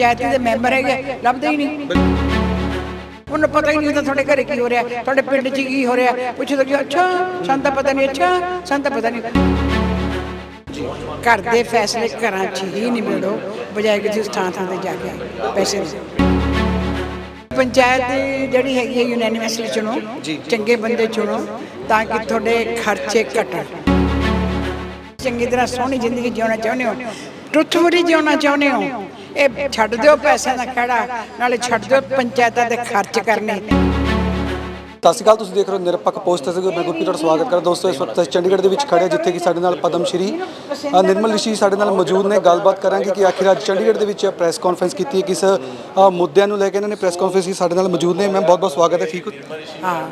ਪੰਚਾਇਤੀ ਦੇ ਮੈਂਬਰ ਹੈਗੇ ਲੱਭਦੇ ਹੀ ਨਹੀਂ। ਉਹਨੂੰ ਪਤਾ ਹੀ ਨਹੀਂ ਹੁੰਦਾ ਤੁਹਾਡੇ ਘਰੇ ਕੀ ਹੋ ਰਿਹਾ ਤੁਹਾਡੇ ਪਿੰਡ 'ਚ ਕੀ ਹੋ ਰਿਹਾ। ਪੁੱਛੋ ਕਿ ਅੱਛਾ ਸਾਨੂੰ ਤਾਂ ਪਤਾ ਨਹੀਂ ਅੱਛਾ ਸਾਨੂੰ ਤਾਂ ਪਤਾ ਨਹੀਂ। ਘਰ ਦੇ ਫੈਸਲੇ ਘਰਾਂ 'ਚ ਹੀ ਨਹੀਂ ਮਿਲੋ ਬਜਾਏ ਕਿ ਤੁਸੀਂ ਥਾਂ ਥਾਂ ਤੇ ਜਾ ਕੇ ਪੈਸੇ ਪੰਚਾਇਤ ਦੀ ਜਿਹੜੀ ਹੈਗੀ ਹੈ ਯੂਨੈਨਿਮਸਲੀ ਚੁਣੋ ਚੰਗੇ ਬੰਦੇ ਚੁਣੋ ਤਾਂ ਕਿ ਤੁਹਾਡੇ ਖਰਚੇ ਘਟਣ। ਚੰਗੀ ਤਰ੍ਹਾਂ ਸੋਹਣੀ ਜ਼ਿੰਦਗੀ ਜਿਉਣਾ ਚਾਹੁੰਦੇ ਹੋ ਟਰੁੱਥਫੁਲੀ ਜਿਉਣਾ ਚਾਹੁੰਦੇ ਹੋ ਇਹ ਛੱਡ ਦਿਓ ਪੈਸਿਆਂ ਦਾ ਖੜਾ ਨਾਲੇ ਛੱਡ ਦਿਓ ਪੰਚਾਇਤਾਂ ਦੇ ਖਰਚ ਕਰਨੇ। ਸਤਿ ਸ਼੍ਰੀ ਅਕਾਲ ਤੁਸੀਂ ਦੇਖ ਰਹੇ ਹੋ ਨਿਰਪੱਖ ਪੋਸਟ ਤੇ ਮੈਂ ਗੁਰਪ੍ਰੀਤ ਤੁਹਾਡਾ ਸਵਾਗਤ ਕਰਦਾ। ਦੋਸਤੋ ਇਸ ਵਕਤ ਅਸੀਂ ਚੰਡੀਗੜ੍ਹ ਦੇ ਵਿੱਚ ਖੜੇ ਜਿੱਥੇ ਕਿ ਸਾਡੇ ਨਾਲ ਪਦਮ ਸ਼੍ਰੀ ਨਿਰਮਲ ਰਿਸ਼ੀ ਸਾਡੇ ਨਾਲ ਮੌਜੂਦ ਨੇ। ਗੱਲਬਾਤ ਕਰਾਂਗੇ ਕਿ ਆਖਿਰ ਅੱਜ ਚੰਡੀਗੜ੍ਹ ਦੇ ਵਿੱਚ ਪ੍ਰੈਸ ਕਾਨਫਰੰਸ ਕੀਤੀ ਹੈ ਕਿਸ ਮੁੱਦਿਆਂ ਨੂੰ ਲੈ ਕੇ ਇਹਨਾਂ ਨੇ ਪ੍ਰੈਸ ਕਾਨਫਰੰਸ ਕੀਤੀ ਸਾਡੇ ਨਾਲ ਮੌਜੂਦ ਨੇ। ਮੈਂ ਬਹੁਤ ਬਹੁਤ ਸਵਾਗਤ ਹੈ ਠੀਕ ਹੋ? ਹਾਂ।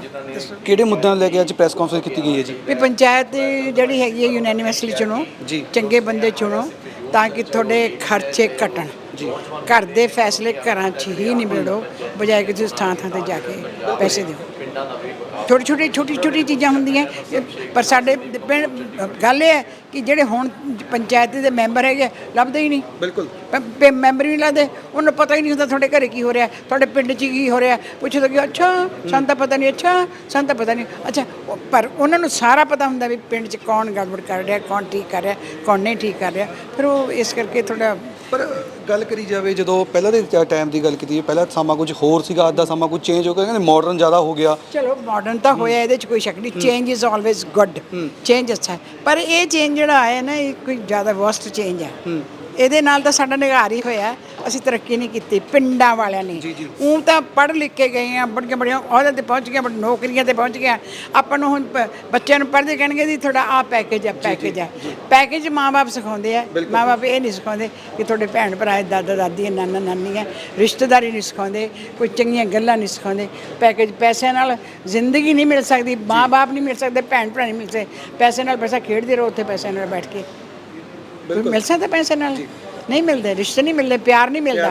ਕਿਹੜੇ ਮੁੱਦਿਆਂ ਨੂੰ ਲੈ ਕੇ ਅੱਜ ਪ੍ਰੈਸ ਕਾਨਫਰੰਸ ਕੀਤੀ ਗਈ ਹੈ ਜੀ? ਵੀ ਪੰਚਾਇਤ ਜਿਹੜੀ ਹੈਗੀ ਹੈ ਯੂਨੈਨਿਮਸਲੀ ਚੁਣੋ ਜੀ। ਚੰਗੇ ਬੰਦੇ ਚੁਣੋ ਤਾਂ ਕਿ ਤੁਹਾਡੇ ਖਰਚੇ ਘਟਣ। ਘਰ ਦੇ ਫੈਸਲੇ ਘਰਾਂ 'ਚ ਹੀ ਨਹੀਂ ਮਿਲੋ ਬਜਾਏ ਕਿ ਤੁਸੀਂ ਥਾਂ ਥਾਂ ਤੇ ਜਾ ਕੇ ਪੈਸੇ ਦਿਓ। ਛੋਟੀ ਛੋਟੀ ਛੋਟੀ ਛੋਟੀ ਚੀਜ਼ਾਂ ਹੁੰਦੀਆਂ। ਪਰ ਸਾਡੇ ਪਿੰਡ ਗੱਲ ਇਹ ਹੈ ਕਿ ਜਿਹੜੇ ਹੁਣ ਪੰਚਾਇਤ ਦੇ ਮੈਂਬਰ ਹੈਗੇ ਲੱਭਦੇ ਹੀ ਨਹੀਂ। ਬਿਲਕੁਲ। ਮੈਂਬਰ ਵੀ ਨਹੀਂ ਲੱਗਦੇ ਉਹਨੂੰ ਪਤਾ ਹੀ ਨਹੀਂ ਹੁੰਦਾ ਤੁਹਾਡੇ ਘਰੇ ਕੀ ਹੋ ਰਿਹਾ। ਤੁਹਾਡੇ ਪਿੰਡ 'ਚ ਕੀ ਹੋ ਰਿਹਾ। ਪੁੱਛੋ ਕਿ ਅੱਛਾ ਸਾਨੂੰ ਤਾਂ ਪਤਾ ਨਹੀਂ ਅੱਛਾ ਸਾਨੂੰ ਤਾਂ ਪਤਾ ਨਹੀਂ। ਅੱਛਾ ਪਰ ਉਹਨਾਂ ਨੂੰ ਸਾਰਾ ਪਤਾ ਹੁੰਦਾ ਵੀ ਪਿੰਡ 'ਚ ਕੌਣ ਗੜਬੜ ਕਰ ਰਿਹਾ ਕੌਣ ਠੀਕ ਕਰ ਰਿਹਾ ਕੌਣ ਨਹੀਂ ਠੀਕ ਕਰ ਰਿਹਾ। ਫਿਰ ਉਹ ਇਸ ਕਰਕੇ ਥੋੜਾ ਪਰ ਗੱਲ ਕਰੀ ਜਾਵੇ ਜਦੋਂ ਪਹਿਲਾਂ ਦੇ ਟਾਈਮ ਦੀ ਗੱਲ ਕੀਤੀ ਪਹਿਲਾਂ ਸਮਾਂ ਕੁਝ ਹੋਰ ਸੀਗਾ ਅੱਜ ਦਾ ਸਮਾਂ ਕੁਝ ਚੇਂਜ ਹੋ ਗਿਆ ਕਹਿੰਦੇ ਮਾਡਰਨ ਜ਼ਿਆਦਾ ਹੋ ਗਿਆ। ਚਲੋ ਮਾਡਰਨ ਤਾਂ ਹੋਇਆ ਇਹਦੇ 'ਚ ਕੋਈ ਸ਼ੱਕ ਨਹੀਂ। Change is always good change ਅੱਛਾ ਪਰ ਇਹ ਚੇਂਜ ਜਿਹੜਾ ਆਇਆ ਨਾ ਇਹ ਕੋਈ ਜ਼ਿਆਦਾ ਵਰਸਟ ਚੇਂਜ ਹੈ। ਇਹਦੇ ਨਾਲ ਤਾਂ ਸਾਡਾ ਨਿਗਾਰ ਹੀ ਹੋਇਆ। ਅਸੀਂ ਤਰੱਕੀ ਨਹੀਂ ਕੀਤੀ ਪਿੰਡਾਂ ਵਾਲਿਆਂ ਨੇ। ਉਹ ਤਾਂ ਪੜ੍ਹ ਲਿਖ ਕੇ ਗਏ ਆ ਬੜੀਆਂ ਬੜੀਆਂ ਅਹੁਦਿਆਂ ਤੇ ਪਹੁੰਚ ਗਏ ਬੜ ਨੌਕਰੀਆਂ ਤੇ ਪਹੁੰਚ ਗਏ। ਆਪਾਂ ਨੂੰ ਹੁਣ ਬੱਚਿਆਂ ਨੂੰ ਪੜ੍ਹਦੇ ਕਹਿਣਗੇ ਜੀ ਤੁਹਾਡਾ ਆ ਪੈਕੇਜ ਆ ਪੈਕੇਜ ਆ। ਪੈਕੇਜ ਮਾਂ-ਬਾਪ ਸਿਖਾਉਂਦੇ ਆ। ਮਾਂ-ਬਾਪ ਇਹ ਨਹੀਂ ਸਿਖਾਉਂਦੇ ਕਿ ਤੁਹਾਡੇ ਭੈਣ ਭਰਾ ਦਾਦਾ ਦਾਦੀ ਨਾਨਾ ਨਾਨੀ ਹੈ ਰਿਸ਼ਤੇਦਾਰੀ ਨਹੀਂ ਸਿਖਾਉਂਦੇ ਕੋਈ ਚੰਗੀਆਂ ਗੱਲਾਂ ਨਹੀਂ ਸਿਖਾਉਂਦੇ। ਪੈਕੇਜ ਪੈਸਿਆਂ ਨਾਲ ਜ਼ਿੰਦਗੀ ਨਹੀਂ ਮਿਲ ਸਕਦੀ ਮਾਂ-ਬਾਪ ਨਹੀਂ ਮਿਲ ਸਕਦੇ ਭੈਣ ਭਰਾ ਨਹੀਂ ਮਿਲ ਸਕਦੇ। ਪੈਸੇ ਨਾਲ ਪੈਸਾ ਖੇਡਦੇ ਰਹੋ ਉੱਥੇ ਪੈਸੇ ਨਾਲ ਬੈਠ ਕੇ। ਮਿਲ ਸਕਦਾ ਪੈਸੇ ਨਾਲ? ਨਹੀਂ ਮਿਲਦੇ ਰਿਸ਼ਤੇ ਨਹੀਂ ਮਿਲਦੇ ਪਿਆਰ ਨਹੀਂ ਮਿਲਦਾ।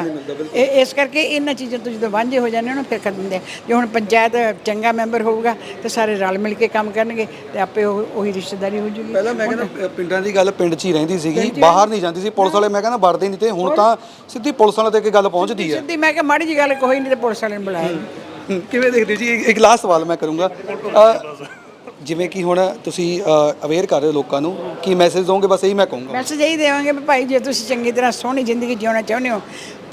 ਇਹ ਇਸ ਕਰਕੇ ਇਹਨਾਂ ਚੀਜ਼ਾਂ ਤੋਂ ਜਦੋਂ ਵਾਂਝੇ ਹੋ ਜਾਂਦੇ ਨੇ ਫਿਰ ਕਰ ਦਿੰਦੇ। ਜੇ ਹੁਣ ਪੰਚਾਇਤ ਚੰਗਾ ਮੈਂਬਰ ਹੋਊਗਾ ਤੇ ਸਾਰੇ ਰਲ ਮਿਲ ਕੇ ਕੰਮ ਕਰਨਗੇ ਤੇ ਆਪੇ ਉਹ ਉਹੀ ਰਿਸ਼ਤੇਦਾਰੀ ਹੋ ਜੂਗੀ। ਪਹਿਲਾਂ ਮੈਂ ਕਹਿੰਦਾ ਪਿੰਡਾਂ ਦੀ ਗੱਲ ਪਿੰਡ 'ਚ ਹੀ ਰਹਿੰਦੀ ਸੀਗੀ ਬਾਹਰ ਨਹੀਂ ਜਾਂਦੀ ਸੀ ਪੁਲਿਸ ਵਾਲੇ ਮੈਂ ਕਹਿੰਦਾ ਵੜਦੇ ਨਹੀਂ ਤੇ ਹੁਣ ਤਾਂ ਸਿੱਧੀ ਪੁਲਿਸ ਵਾਲੇ ਤੇ ਕਿ ਗੱਲ ਪਹੁੰਚਦੀ ਹੈ ਸਿੱਧੀ ਮੈਂ ਕਿਹਾ ਮਾੜੀ ਜੀ ਗੱਲ ਕੋਈ ਨਹੀਂ ਤੇ ਪੁਲਿਸ ਵਾਲਿਆਂ ਨੂੰ ਬੁਲਾਇਆ। ਕਿਵੇਂ ਦੇਖਦੇ ਜੀ? ਇੱਕ- ਲਾਸਟ ਸਵਾਲ ਮੈਂ ਕਰੂੰਗਾ। ਜਿਵੇਂ ਕਿ ਹੁਣ ਤੁਸੀਂ ਅਵੇਅਰ ਕਰ ਰਹੇ ਹੋ ਲੋਕਾਂ ਨੂੰ ਕੀ ਮੈਸੇਜ ਦੋਗੇ ਬਸ ਇਹੀ ਮੈਂ ਕਹੂੰਗਾ। ਮੈਸੇਜ ਇਹੀ ਦੇਵਾਂਗੇ ਵੀ ਭਾਈ ਜੇ ਤੁਸੀਂ ਚੰਗੀ ਤਰ੍ਹਾਂ ਸੋਹਣੀ ਜ਼ਿੰਦਗੀ ਜਿਉਣਾ ਚਾਹੁੰਦੇ ਹੋ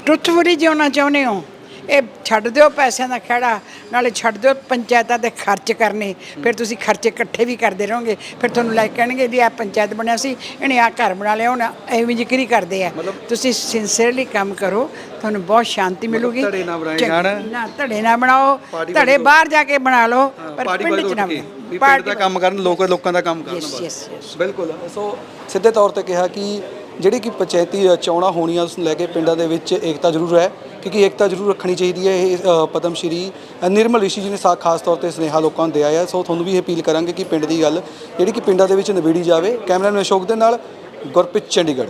ਟਰੁੱਥਫੁਲੀ ਜਿਉਣਾ ਚਾਹੁੰਦੇ ਹੋ ਇਹ ਛੱਡ ਦਿਓ ਪੈਸਿਆਂ ਦਾ ਖੜਾ ਨਾਲੇ ਛੱਡ ਦਿਓ ਪੰਚਾਇਤਾਂ ਦੇ ਖਰਚ ਕਰਨੇ। ਫਿਰ ਤੁਸੀਂ ਖਰਚੇ ਇਕੱਠੇ ਵੀ ਕਰਦੇ ਰਹੋਗੇ। ਫਿਰ ਤੁਹਾਨੂੰ ਲੈ ਕਹਿਣਗੇ ਜੀ ਆ ਪੰਚਾਇਤ ਬਣਿਆ ਸੀ ਇਹਨੇ ਆ ਘਰ ਬਣਾ ਲਿਆ ਹੁਣ ਐਵੇਂ ਜ਼ਿਕਰੀ ਕਰਦੇ ਆ। ਤੁਸੀਂ ਸਿੰਸੀਅਰਲੀ ਕੰਮ ਕਰੋ ਤੁਹਾਨੂੰ ਬਹੁਤ ਸ਼ਾਂਤੀ ਮਿਲੂਗੀ। ਧੜੇ ਨਾ ਬਣਾਏ ਚੰਗ- ਜਾਣ। ਨਾ ਧੜੇ ਨਾ ਬਣਾਓ ਪਾਰਟੀ ਧੜੇ ਬਾਹਰ ਜਾ ਕੇ ਬਣਾ ਲਓ ਪਰ ਪਾਰਟੀ ਪਿੰਡ ਚ ਨਾ ਵੀ ਪਿੰਡ ਦਾ ਕੰਮ ਕਰਨ ਲੋਕ ਲੋਕਾਂ ਦਾ ਕੰਮ ਕਰਨ ਬਸ। ਬਿਲਕੁਲ। ਸੋ ਸਿੱਧੇ ਤੌਰ ਤੇ ਕਿਹਾ ਕਿ ਜਿਹੜੀ ਕਿ ਪੰਚਾਇਤੀ ਚੋਣਾਂ ਹੋਣੀਆਂ ਉਸ ਨੂੰ ਲੈ ਕੇ ਪਿੰਡਾਂ ਦੇ ਵਿੱਚ ਏਕਤਾ ਜ਼ਰੂਰ ਹੈ, ਕਿਉਂਕਿ ਏਕਤਾ ਜ਼ਰੂਰ ਰੱਖਣੀ ਚਾਹੀਦੀ ਹੈ ਇਹ ਪਦਮ ਸ਼੍ਰੀ ਨਿਰਮਲ ਰਿਸ਼ੀ ਜੀ ਨੇ ਸਾ, ਖਾਸ ਤੌਰ ਤੇ ਸਨੇਹਾ ਲੋਕਾਂ ਨੂੰ ਦਿਆ ਹੈ। ਸੋ ਤੁਹਾਨੂੰ ਵੀ ਇਹ ਅਪੀਲ ਕਰਾਂਗੇ ਕਿ ਪਿੰਡ ਦੀ ਗੱਲ ਜਿਹੜੀ ਕਿ ਪਿੰਡਾਂ ਦੇ ਵਿੱਚ ਨਿਬੇੜੀ ਜਾਵੇ। ਕੈਮਰਾਮੈਨ ਅਸ਼ੋਕ ਦੇ ਨਾਲ ਗੁਰਪ੍ਰੀਤ ਚੰਡੀਗੜ੍ਹ।